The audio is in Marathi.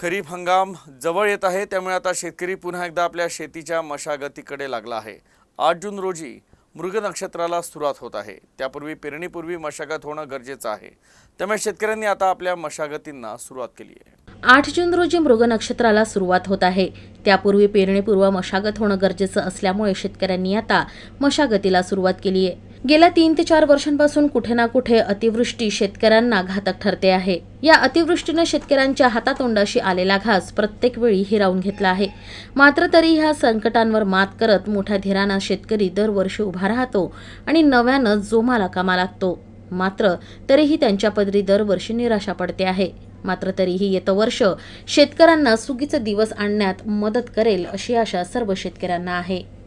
खरीप हंगाम जवळ येत आहे त्यामुळे आता शेतकरी पुन्हा एकदा आपल्या शेतीच्या मशागतीकडे लागला आहे. आठ जून रोजी मृग नक्षत्राला सुरुवात होत आहे. त्यापूर्वी पेरणीपूर्वी मशागत होणं गरजेचं आहे. त्यामुळे शेतकऱ्यांनी आता आपल्या मशागतींना सुरुवात केली आहे. आठ जून रोजी मृग नक्षत्राला सुरुवात होत आहे. त्यापूर्वी पेरणीपूर्व मशागत होणं गरजेचं असल्यामुळे शेतकऱ्यांनी आता मशागतीला सुरुवात केली आहे. गेल्या तीन ते चार वर्षांपासून कुठे ना कुठे अतिवृष्टी शेतकऱ्यांना घातक ठरते आहे. या अतिवृष्टीनं शेतकऱ्यांच्या हातातोंडाशी आलेला घास प्रत्येक वेळी हिरावून घेतला आहे. मात्र तरी ह्या संकटांवर मात करत मोठ्या धीरानं शेतकरी दरवर्षी उभा राहतो आणि नव्यानं जोमाला कामा लागतो. मात्र तरीही त्यांच्या पदरी दरवर्षी निराशा पडते आहे. मात्र तरीही येतं वर्ष शेतकऱ्यांना सुगीचं दिवस आणण्यात मदत करेल अशी आशा सर्व शेतकऱ्यांना आहे.